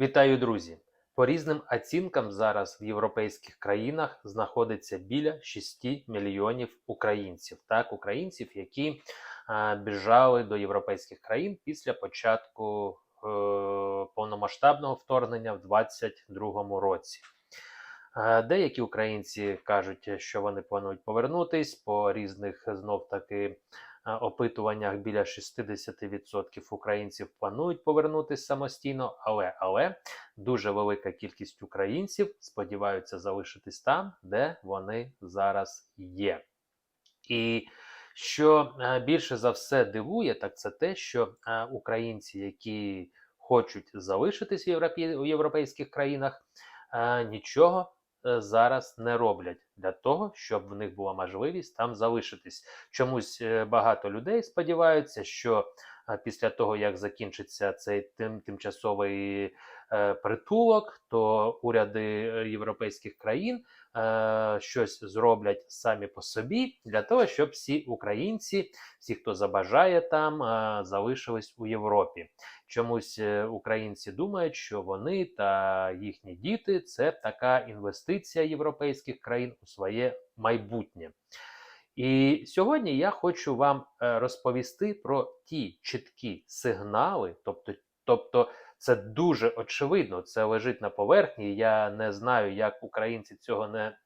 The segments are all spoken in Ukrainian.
Вітаю, друзі! По різним оцінкам зараз в європейських країнах знаходиться біля 6 мільйонів українців, так, українців, які е, біжали до європейських країн після початку е, повномасштабного вторгнення в 2022 році. Е, Деякі українці кажуть, що вони планують повернутись по різних знов таки опитуваннях біля 60% українців планують повернутися самостійно, але але дуже велика кількість українців сподіваються залишитись там, де вони зараз є. І що е, більше за все дивує, так це те, що е, українці, які хочуть залишитись в європейських країнах, е, нічого е, зараз не роблять для того, щоб в них була можливість там залишитись. Чомусь е, багато людей сподіваються, що е, після того, як закінчиться цей тим, тимчасовий е, притулок, то уряди е, європейських країн е, щось зроблять самі по собі для того, щоб всі українці, всі, хто забажає там, е, залишились у Європі. Чомусь е, українці думають, що вони та їхні діти це така інвестиція європейських країн у своє майбутнє. І сьогодні я хочу вам е, розповісти про ті чіткі сигнали, тобто, тобто це дуже очевидно, це лежить на поверхні. Я не знаю, як українці цього не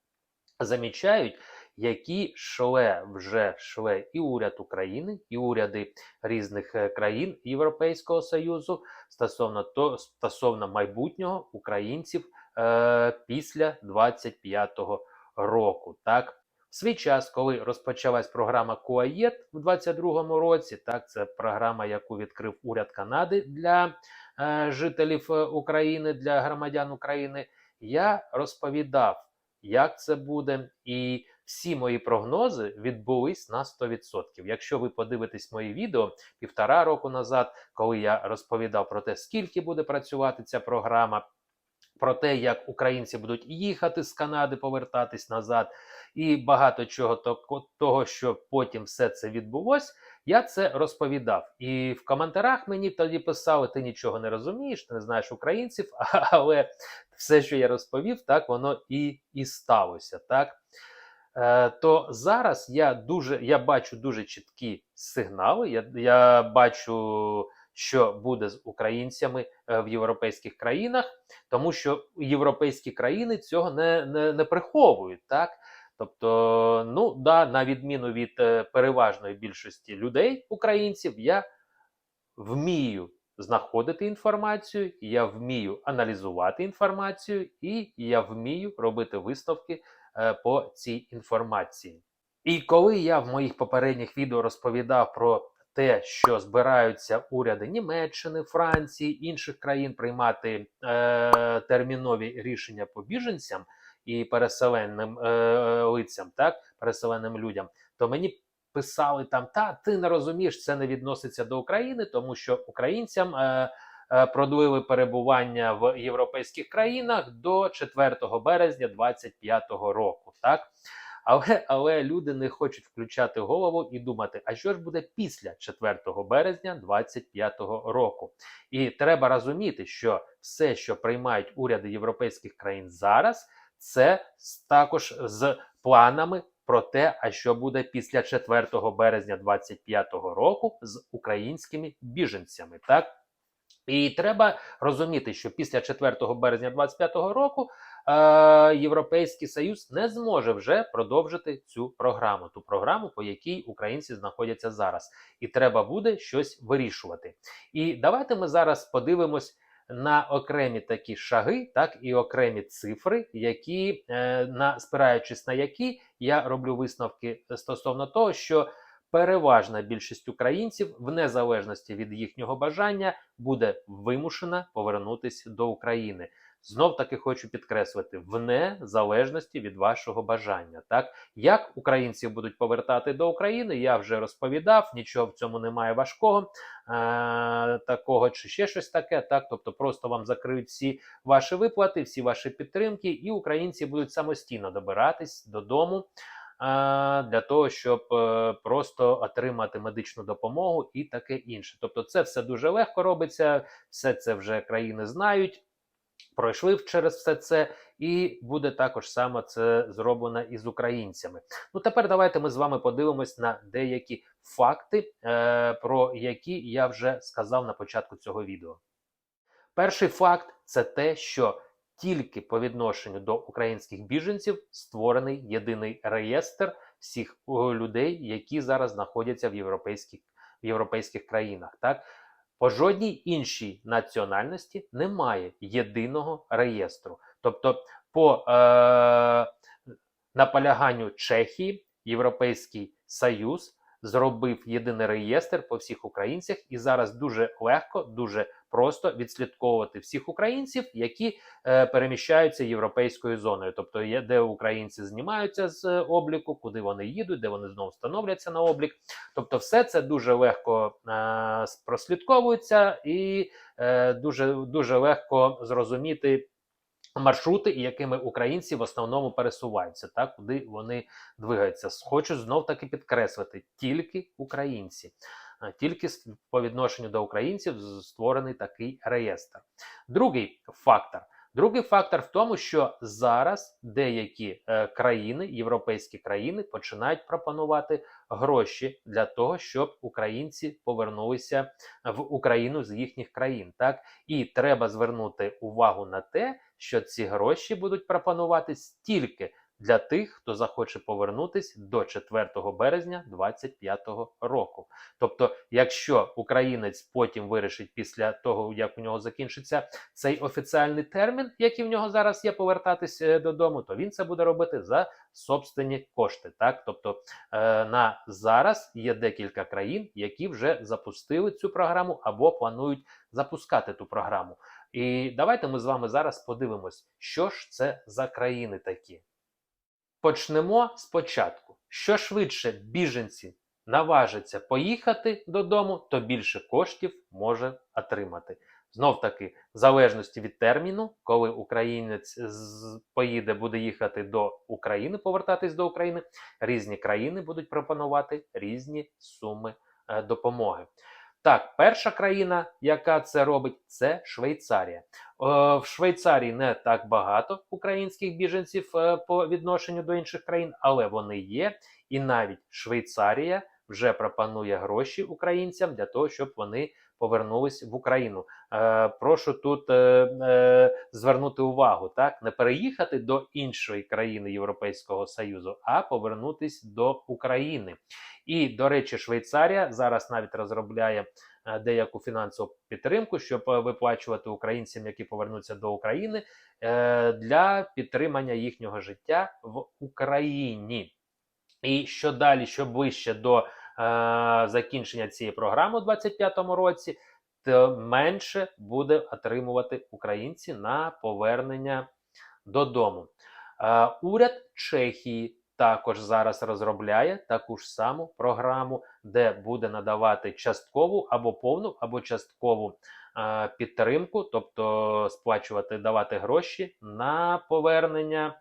замічають, які шле вже шле і уряд України, і уряди різних е, країн Європейського Союзу стосовно то стосовно майбутнього українців е, після 25-го року. Так, в свій час, коли розпочалась програма КУАЄТ в 22-му році, так це програма, яку відкрив уряд Канади для жителів е, України, для громадян України, я розповідав, як це буде, і всі мої прогнози відбулись на 100%. Якщо ви подивитесь мої відео півтора року назад, коли я розповідав про те, скільки буде працювати ця програма, про те, як українці будуть їхати з Канади, повертатись назад, і багато чого то- того, що потім все це відбулось, я це розповідав. І в коментарях мені тоді писали: ти нічого не розумієш, ти не знаєш українців, але все, що я розповів, так воно і, і сталося. Так? Е, то зараз я дуже я бачу дуже чіткі сигнали. Я, я бачу, що буде з українцями е, в європейських країнах, тому що європейські країни цього не, не, не приховують. Так? Тобто, ну да, на відміну від е, переважної більшості людей, українців, я вмію знаходити інформацію, я вмію аналізувати інформацію, і я вмію робити висновки е, по цій інформації. І коли я в моїх попередніх відео розповідав про те, що збираються уряди Німеччини, Франції, інших країн приймати е, термінові рішення по біженцям і переселеним е, лицям, так, переселеним людям, то мені писали там: та ти не розумієш, це не відноситься до України, тому що українцям. Е, е, Продлили перебування в європейських країнах до 4 березня 2025 року. Так? Але, але люди не хочуть включати голову і думати, а що ж буде після 4 березня 2025 року. І треба розуміти, що все, що приймають уряди європейських країн зараз, це також з планами про те, а що буде після 4 березня 2025 року з українськими біженцями. Так? І треба розуміти, що після 4 березня 2025 року е, Європейський Союз не зможе вже продовжити цю програму, ту програму, по якій українці знаходяться зараз, і треба буде щось вирішувати. І давайте ми зараз подивимось на окремі такі шаги, так і окремі цифри, які е, на спираючись на які я роблю висновки стосовно того, що переважна більшість українців, в незалежності від їхнього бажання, буде вимушена повернутися до України. Знов таки хочу підкреслити в незалежності від вашого бажання. Так як українці будуть повертати до України, я вже розповідав. Нічого в цьому немає важкого е- такого чи ще щось таке. Так, тобто, просто вам закриють всі ваші виплати, всі ваші підтримки, і українці будуть самостійно добиратись додому для того, щоб е, просто отримати медичну допомогу і таке інше. Тобто, це все дуже легко робиться, все це вже країни знають. Пройшли через все це, і буде також саме це зроблено і з українцями. Ну тепер давайте ми з вами подивимось на деякі факти, е, про які я вже сказав на початку цього відео. Перший факт це те, що тільки по відношенню до українських біженців створений єдиний реєстр всіх людей, які зараз знаходяться в європейських, в європейських країнах. Так? По жодній іншій національності немає єдиного реєстру. Тобто, по е, наполяганню Чехії, Європейський Союз зробив єдиний реєстр по всіх українцях, і зараз дуже легко, дуже просто відслідковувати всіх українців, які е, переміщаються європейською зоною, тобто є де українці знімаються з е, обліку, куди вони їдуть, де вони знову встановляться на облік. Тобто, все це дуже легко е, прослідковується і е, дуже, дуже легко зрозуміти. Маршрути, якими українці в основному пересуваються, так куди вони двигаються. Хочу знов таки підкреслити: тільки українці, тільки по відношенню до українців створений такий реєстр. Другий фактор. Другий фактор в тому, що зараз деякі е, країни, європейські країни, починають пропонувати гроші для того, щоб українці повернулися в Україну з їхніх країн. Так і треба звернути увагу на те, що ці гроші будуть пропонуватись тільки для тих, хто захоче повернутись до 4 березня 2025 року. Тобто, якщо українець потім вирішить після того, як у нього закінчиться цей офіціальний термін, який в нього зараз є, повертатись е, додому, то він це буде робити за собственні кошти. Так, тобто е, на зараз є декілька країн, які вже запустили цю програму або планують запускати ту програму. І давайте ми з вами зараз подивимось, що ж це за країни такі. Почнемо спочатку. Що швидше біженці наважаться поїхати додому, то більше коштів може отримати. Знов таки, в залежності від терміну, коли українець поїде, буде їхати до України, повертатись до України, різні країни будуть пропонувати різні суми е, допомоги. Так, перша країна, яка це робить, це Швейцарія. Е, в Швейцарії не так багато українських біженців е, по відношенню до інших країн, але вони є. І навіть Швейцарія вже пропонує гроші українцям для того, щоб вони повернулись в Україну. Е, прошу тут е, е, звернути увагу, так не переїхати до іншої країни Європейського Союзу, а повернутись до України. І до речі, Швейцарія зараз навіть розробляє деяку фінансову підтримку, щоб виплачувати українцям, які повернуться до України, для підтримання їхнього життя в Україні. І що далі, що ближче до закінчення цієї програми у 2025 році, то менше буде отримувати українці на повернення додому. Е, уряд Чехії також зараз розробляє таку ж саму програму, де буде надавати часткову або повну, або часткову е, підтримку, тобто сплачувати, давати гроші на повернення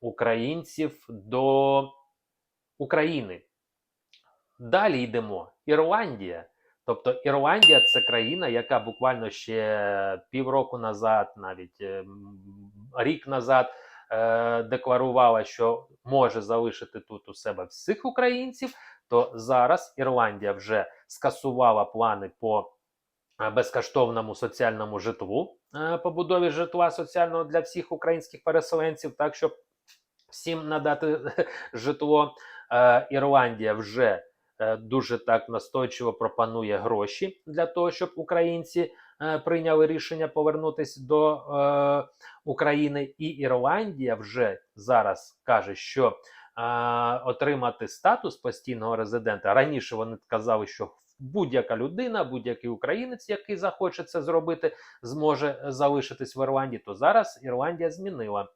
українців до України. Далі йдемо. Ірландія. Тобто Ірландія це країна, яка буквально ще півроку назад, навіть е, рік назад, е, декларувала, що може залишити тут у себе всіх українців. То зараз Ірландія вже скасувала плани по е, безкоштовному соціальному житлу, побудові житла соціального для всіх українських переселенців, так щоб всім надати житло. Ірландія вже дуже так настойчиво пропонує гроші для того, щоб українці е, прийняли рішення повернутися до е, України. І Ірландія вже зараз каже, що е, отримати статус постійного резидента раніше вони казали, що будь-яка людина, будь-який українець, який захоче це зробити, зможе залишитись в Ірландії. То зараз Ірландія змінила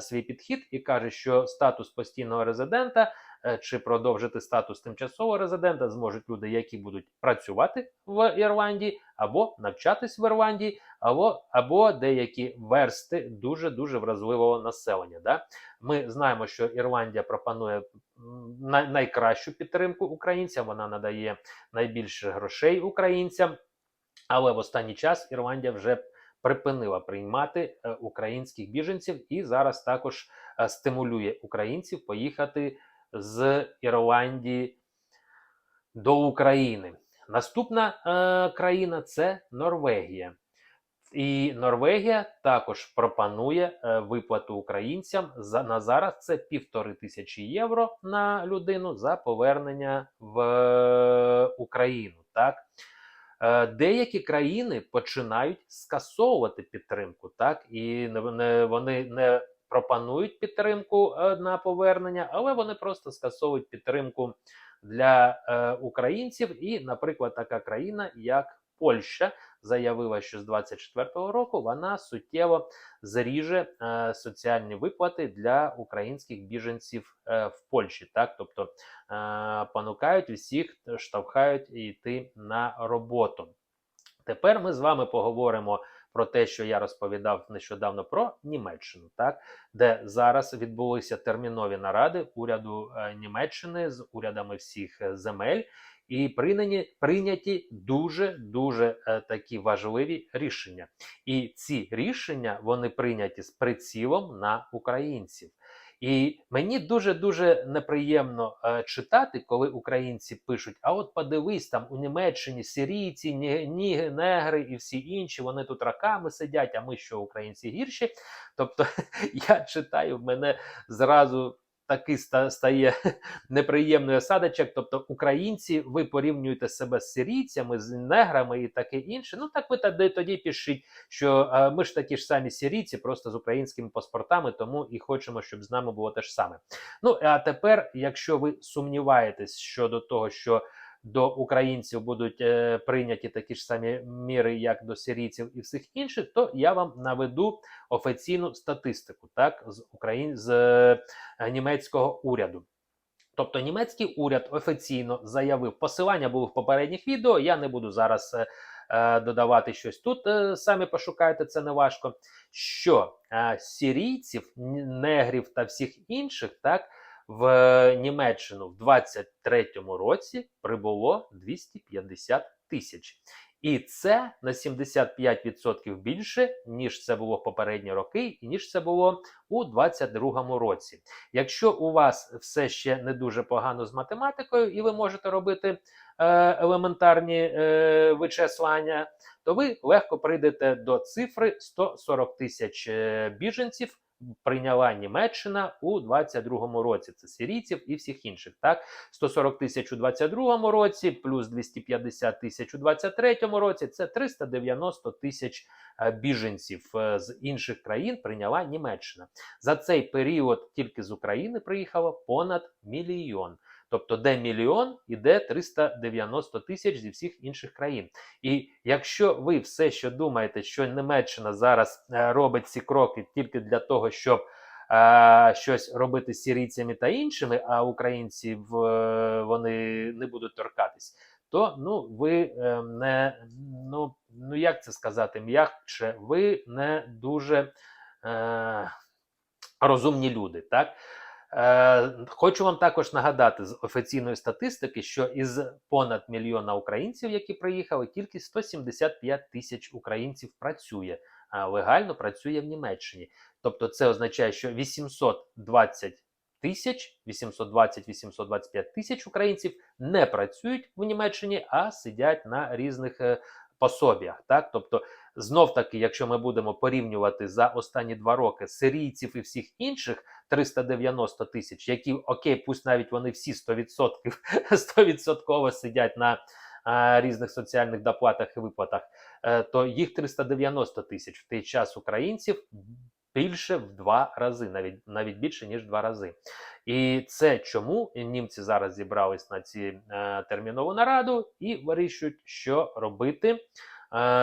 свій підхід і каже, що статус постійного резидента е, чи продовжити статус тимчасового резидента зможуть люди, які будуть працювати в Ірландії, або навчатись в Ірландії, або, або деякі версти дуже дуже вразливого населення. Да? Ми знаємо, що Ірландія пропонує най- найкращу підтримку українцям. Вона надає найбільше грошей українцям. Але в останній час Ірландія вже припинила приймати е, українських біженців і зараз також е, стимулює українців поїхати з Ірландії до України. Наступна е, країна це Норвегія. І Норвегія також пропонує е, виплату українцям за на зараз це півтори тисячі євро на людину за повернення в е, Україну. Так Е, деякі країни починають скасовувати підтримку, так і не, вони не пропонують підтримку е, на повернення, але вони просто скасовують підтримку для е, українців. І, наприклад, така країна, як Польща, заявила, що з 24-го року вона суттєво зріже е, соціальні виплати для українських біженців в Польщі. Так, тобто понукають усіх, штовхають йти на роботу. Тепер ми з вами поговоримо про те, що я розповідав нещодавно про Німеччину, так де зараз відбулися термінові наради уряду е, Німеччини з урядами всіх е, земель, і прийняті, прийняті дуже дуже е, такі важливі рішення. І ці рішення вони прийняті з прицілом на українців. І мені дуже дуже неприємно е, читати, коли українці пишуть: а от подивись, там у Німеччині сирійці, ні, негри і всі інші, вони тут раками сидять, а ми що українці гірші. Тобто я читаю, мене зразу такий стає неприємний осадочок. Тобто, українці, ви порівнюєте себе з сирійцями, з неграми і таке інше. Ну так ви тоді, тоді пишіть, що е, ми ж такі ж самі сирійці, просто з українськими паспортами, тому і хочемо, щоб з нами було те ж саме. Ну а тепер, якщо ви сумніваєтесь щодо того, що до українців будуть е, прийняті такі ж самі міри, як до сирійців і всіх інших, то я вам наведу офіційну статистику, так з Україн з е, німецького уряду. Тобто німецький уряд офіційно заявив, посилання були в попередніх відео. Я не буду зараз е, е, додавати щось тут. Е, самі пошукайте, це не важко. Що е, сирійців, негрів та всіх інших, так в Німеччину в 23-му році прибуло 250 тисяч. І це на 75% більше, ніж це було в попередні роки, і ніж це було у 22-му році. Якщо у вас все ще не дуже погано з математикою, і ви можете робити е, елементарні е, вичислення, то ви легко прийдете до цифри 140 тисяч е, біженців. Прийняла Німеччина у 22-му році. Це сирійців і всіх інших. Так, 140 тисяч у 22-му році, плюс 250 тисяч у 23-му році. Це 390 тисяч е, біженців е, з інших країн прийняла Німеччина. За цей період тільки з України приїхало понад мільйон. Тобто, де мільйон, іде 390 тисяч зі всіх інших країн. І якщо ви все ще думаєте, що Німеччина зараз е, робить ці кроки тільки для того, щоб е, щось робити з сирійцями та іншими, а українці в, е, вони не будуть торкатись, то ну ви не ну, ну як це сказати м'якше, ви не дуже е, розумні люди, так? Е, Хочу вам також нагадати з офіційної статистики, що із понад мільйона українців, які приїхали, тільки 175 тисяч українців працює, легально працює в Німеччині. Тобто, це означає, що 820 тисяч, 820-825 тисяч українців не працюють в Німеччині, а сидять на різних е, пособіях. Так, тобто. Знов таки, якщо ми будемо порівнювати за останні два роки сирійців і всіх інших 390 тисяч, які окей, пусть навіть вони всі 100%, 100% сидять на а, різних соціальних доплатах і виплатах, е, то їх 390 тисяч в той час українців більше в два рази, навіть навіть більше ніж два рази. І це чому німці зараз зібрались на ці е, термінову нараду і вирішують, що робити е,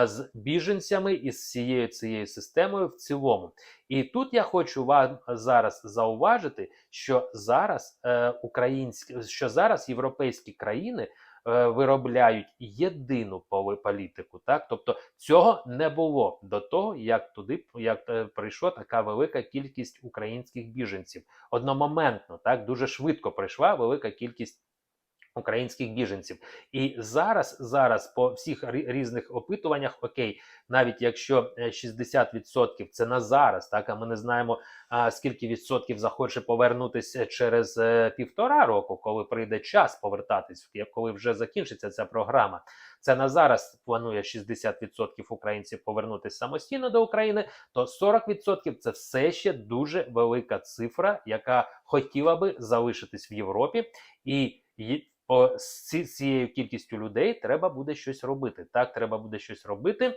з біженцями і з всією цією системою в цілому. І тут я хочу вам зараз зауважити, що зараз е, українські, що зараз європейські країни виробляють єдину політику. Так, тобто цього не було до того, як туди як е, прийшла така велика кількість українських біженців. Одномоментно, так дуже швидко прийшла велика кількість українських біженців. І зараз, зараз по всіх різних опитуваннях, окей, навіть якщо е, 60% це на зараз, так а ми не знаємо, а, скільки відсотків захоче повернутися через е, півтора року, коли прийде час повертатись, коли вже закінчиться ця програма. Це на зараз планує 60% українців повернутися самостійно до України, то 40% це все ще дуже велика цифра, яка хотіла би залишитись в Європі, і по з цією кількістю людей треба буде щось робити. Так, треба буде щось робити е-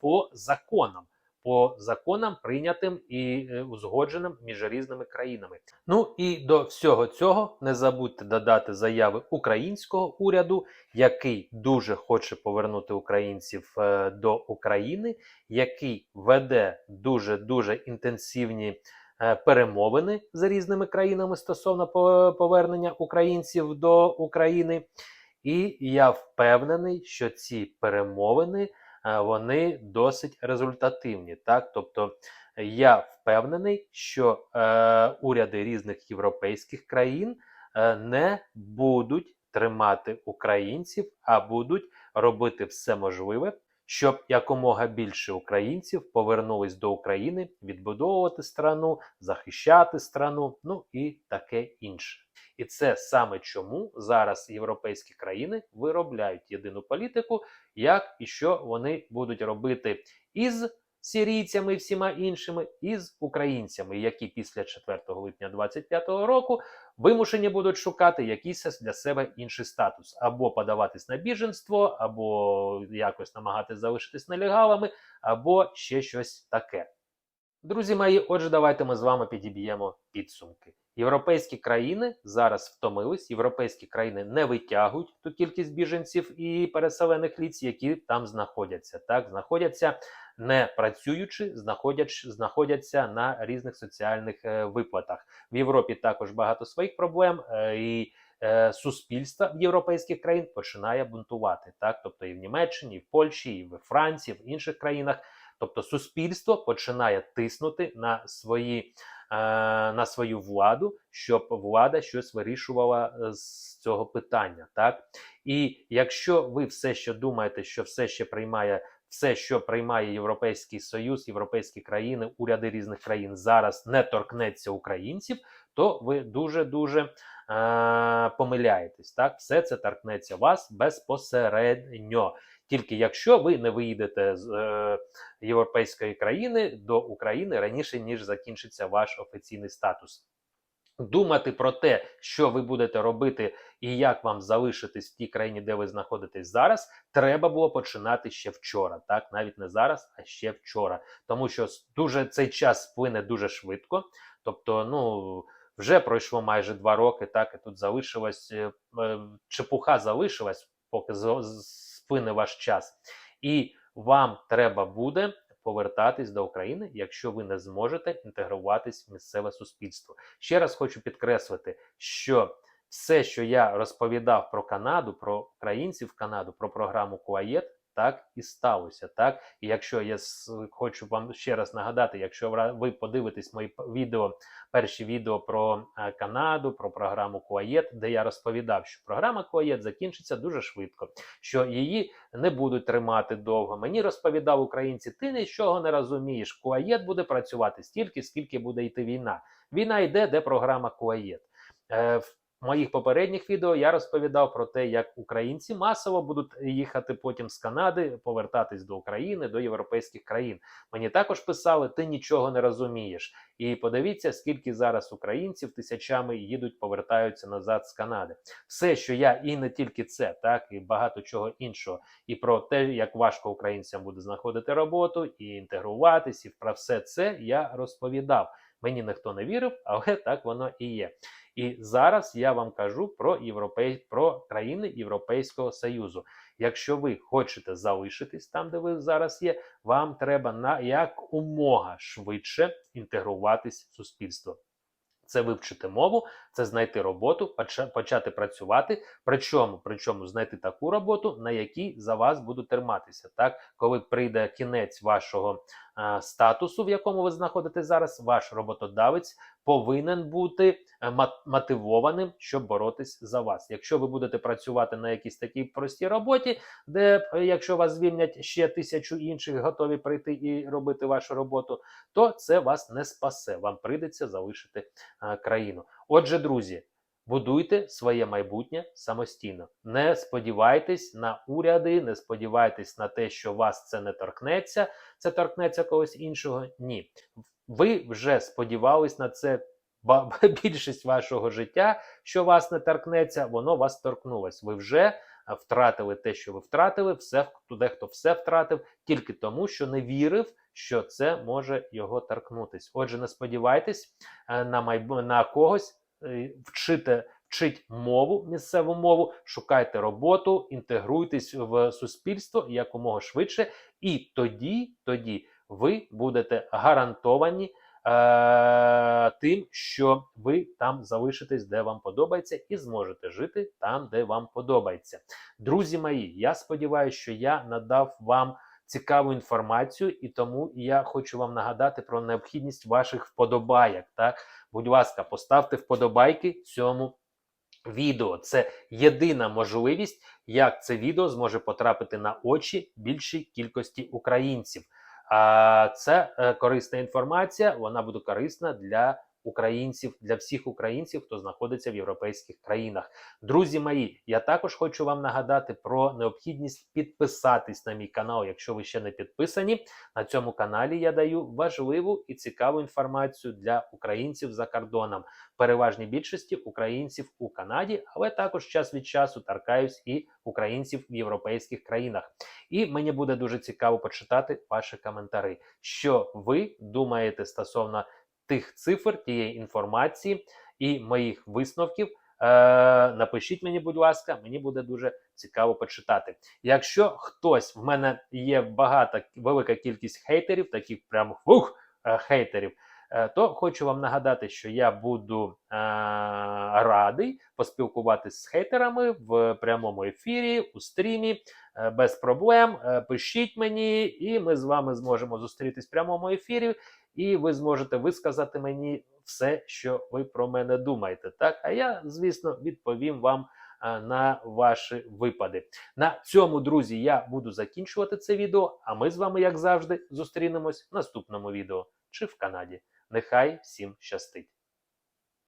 по законам. По законам, прийнятим і е, узгодженим між різними країнами. Ну і до всього цього не забудьте додати заяви українського уряду, який дуже хоче повернути українців е, до України, який веде дуже дуже інтенсивні перемовини з різними країнами стосовно повернення українців до України. І я впевнений, що ці перемовини е, вони досить результативні. Так, тобто я впевнений, що е, уряди різних європейських країн е, не будуть тримати українців, а будуть робити все можливе, щоб якомога більше українців повернулись до України, відбудовувати страну, захищати страну, ну і таке інше. І це саме чому зараз європейські країни виробляють єдину політику, як і що вони будуть робити із сирійцями і всіма іншими, і з українцями, які після 4 липня 25 року вимушені будуть шукати якийсь для себе інший статус, або подаватись на біженство, або якось намагатись залишитись нелегалами, або ще щось таке. Друзі мої, отже, давайте ми з вами підіб'ємо підсумки. Європейські країни зараз втомились, європейські країни не витягують ту кількість біженців і переселених ліц, які там знаходяться. Так, знаходяться не працюючи, знаходяч, знаходяться на різних соціальних е, виплатах. В Європі також багато своїх проблем, е, і е, суспільство в європейських країн починає бунтувати. Так, тобто і в Німеччині, і в Польщі, і в Франції, в інших країнах. Тобто суспільство починає тиснути на свої на свою владу, щоб влада щось вирішувала е, з цього питання. Так і якщо ви все ще думаєте, що все ще приймає все, що приймає Європейський Союз, європейські країни, уряди різних країн зараз не торкнеться українців, то ви дуже дуже е, помиляєтесь. Так, все це торкнеться вас безпосередньо. Тільки якщо ви не виїдете з е, європейської країни до України раніше ніж закінчиться ваш офіційний статус. Думати про те, що ви будете робити і як вам залишитись в тій країні, де ви знаходитесь зараз, треба було починати ще вчора. Так, навіть не зараз, а ще вчора. Тому що дуже цей час сплине дуже швидко. Тобто, ну вже пройшло майже два роки, так і тут залишилось е, е, чепуха залишилась, поки сплине ваш час. І вам треба буде повертатись до України, якщо ви не зможете інтегруватись в місцеве суспільство. Ще раз хочу підкреслити, що все, що я розповідав про Канаду, про українців Канаду, про програму Куаєт, так і сталося. Так, і якщо я хочу вам ще раз нагадати, якщо ви подивитесь мої відео, перші відео про е, Канаду, про програму Куаєт, де я розповідав, що програма Куаєт закінчиться дуже швидко, що її не будуть тримати довго. Мені розповідав українці, ти нічого не розумієш. Куаєт буде працювати стільки, скільки буде йти війна. Війна йде, де програма Куаєт. Е, моїх попередніх відео я розповідав про те, як українці масово будуть їхати потім з Канади, повертатись до України, до європейських країн. Мені також писали, ти нічого не розумієш. І подивіться, скільки зараз українців тисячами їдуть, повертаються назад з Канади. Все, що я і не тільки це, так і багато чого іншого, і про те, як важко українцям буде знаходити роботу і інтегруватись, і про все це я розповідав. Мені ніхто не вірив, але так воно і є. І зараз я вам кажу про європей... про країни Європейського Союзу. Якщо ви хочете залишитись там, де ви зараз є, вам треба на якомога швидше інтегруватись в суспільство. Це вивчити мову, це знайти роботу, почати працювати. Причому, причому знайти таку роботу, на якій за вас будуть триматися. Так, коли прийде кінець вашого статусу, в якому ви знаходитесь зараз, ваш роботодавець повинен бути е, мотивованим, щоб боротись за вас. Якщо ви будете працювати на якійсь такій простій роботі, де е, якщо вас звільнять ще тисячу інших, готові прийти і робити вашу роботу, то це вас не спасе. Вам прийдеться залишити е, країну. Отже, друзі. Будуйте своє майбутнє самостійно. Не сподівайтесь на уряди, не сподівайтесь на те, що вас це не торкнеться, це торкнеться когось іншого. Ні. Ви вже сподівались на це більшість вашого життя, що вас не торкнеться, воно вас торкнулось. Ви вже втратили те, що ви втратили, все дехто все втратив тільки тому, що не вірив, що це може його торкнутись. Отже, не сподівайтесь е, на майбу... на когось вчите. Вчить мову, місцеву мову, шукайте роботу, інтегруйтесь в суспільство якомога швидше, і тоді, тоді ви будете гарантовані е- тим, що ви там залишитесь, де вам подобається, і зможете жити там, де вам подобається. Друзі мої, я сподіваюся, що я надав вам цікаву інформацію, і тому я хочу вам нагадати про необхідність ваших вподобайок. Так, будь ласка, поставте вподобайки цьому відео. Це єдина можливість, як це відео зможе потрапити на очі більшій кількості українців. А це е, корисна інформація, вона буде корисна для українців, для всіх українців, хто знаходиться в європейських країнах. Друзі мої, я також хочу вам нагадати про необхідність підписатись на мій канал, якщо ви ще не підписані. На цьому каналі я даю важливу і цікаву інформацію для українців за кордоном. Переважній більшості українців у Канаді, але також час від часу торкаюсь і українців в європейських країнах. І мені буде дуже цікаво почитати ваші коментарі, що ви думаєте стосовно тих цифр, тієї інформації і моїх висновків. Е, напишіть мені, будь ласка, мені буде дуже цікаво почитати. Якщо хтось в мене є багата велика кількість хейтерів, таких прям ух, е, хейтерів, е, то хочу вам нагадати, що я буду е, радий поспілкуватися з хейтерами в прямому ефірі, у стрімі. Е, без проблем. Пишіть мені, і ми з вами зможемо зустрітись в прямому ефірі, і ви зможете висказати мені все, що ви про мене думаєте. Так, а я, звісно, відповім вам е, на ваші випади. На цьому, друзі, я буду закінчувати це відео. А ми з вами, як завжди, зустрінемось в наступному відео чи в Канаді. Нехай всім щастить!